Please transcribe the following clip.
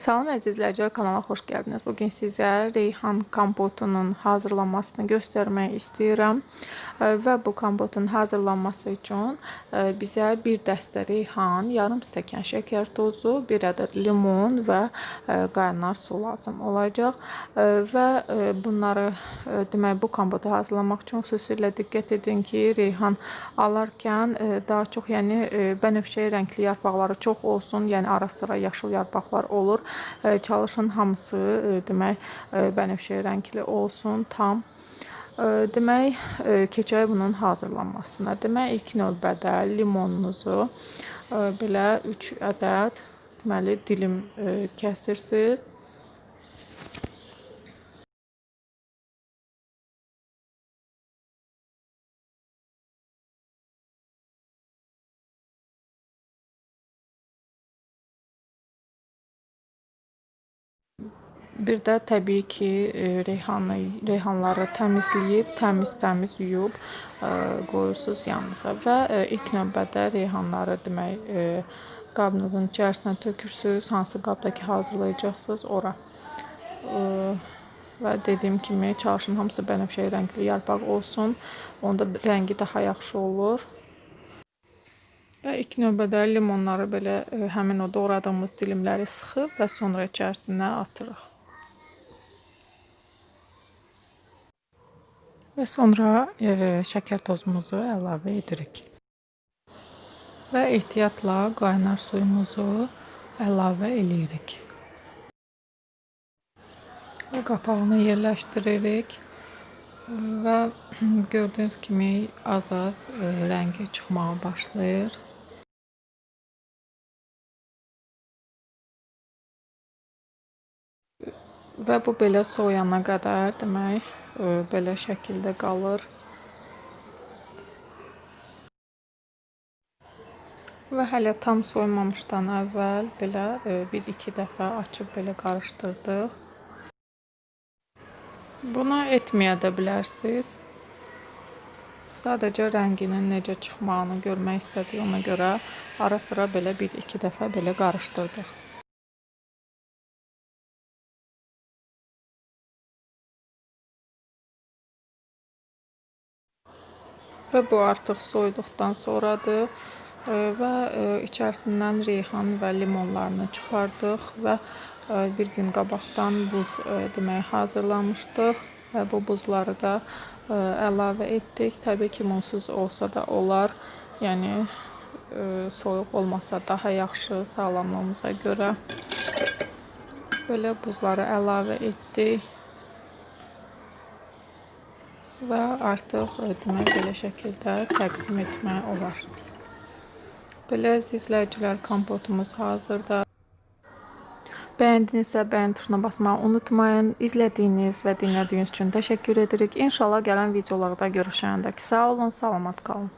Salam əziz izləyicilər, kanala xoş gəldiniz. Bu gün sizə reyhan kompotunun hazırlanmasını göstərmək istəyirəm. Və bu kompotun hazırlanması üçün bizə bir dəstə reyhan, yarım stəkan şəkər tozu, bir ədəd limon və qaynar su lazım olacaq. Və bunları demək bu kompotu hazırlamaq üçün xüsusilə diqqət edin ki, reyhan alarkən daha çox, yəni bənövşəyi rəngli yarpaqları çox olsun, yəni ara sıra yaşıl yarpaqlar olur. Çalışın hamısı e, demək e, bənövşəyi rəngli olsun, tam. E, Demək, keçək bunun hazırlanmasına. Demək, ilk növbədə limonunuzu belə 3 ədəd deməli dilim kəsirsiniz. Bir də təbii ki, e, reyhanı, reyhanları təmizləyib, təmiz-təmiz yuyub e, qoyursunuz yanınıza və e, ilk növbədə reyhanları demək qabınızın içərisinə tökürsüz, hansı qabda ki hazırlayacaqsınız ora. Və dediyim kimi çalışın hamısı bənövşəyi rəngli yarpaq olsun. Onda rəngi daha yaxşı olur. Və ilk növbədə limonları belə həmin o doğradığımız dilimləri sıxıb və sonra içərisinə atırıq. Və sonra e, şəkər tozumuzu əlavə edirik. Və ehtiyatla qaynar suyumuzu əlavə eləyirik. Və qapağını yerləşdiririk. Və gördüyünüz kimi az-az e, rəngi çıxmağa başlayır. Və bu belə soyana qədər demək belə şəkildə qalır. Və hələ tam soymamışdan əvvəl belə e, bir-iki dəfə açıb belə qarışdırdıq. Bunu etməyə də bilərsiniz. Sadəcə rənginin necə çıxmağını görmək istədiyimə görə ara sıra belə bir-iki dəfə belə qarışdırdıq. Və bu artıq soyuduqdan sonradır e, və e, içərisindən reyhan və limonlarını çıxardıq və e, bir gün qabaqdan buz demək hazırlamışdıq və bu buzları da əlavə etdik. Təbii ki, limonsuz olsa da olar. Yəni soyuq olmasa daha yaxşı sağlamlığımıza görə. Belə buzları əlavə etdik. Və artıq demək belə şəkildə təqdim etmək olar. Belə izləyicilər, kompotumuz hazırdır. Bəyəndinizsə bəyən tuşuna basmağı unutmayın. İzlədiyiniz və dinlədiyiniz üçün təşəkkür edirik. İnşallah gələn videolarda görüşəndək sağ olun, salamat qalın.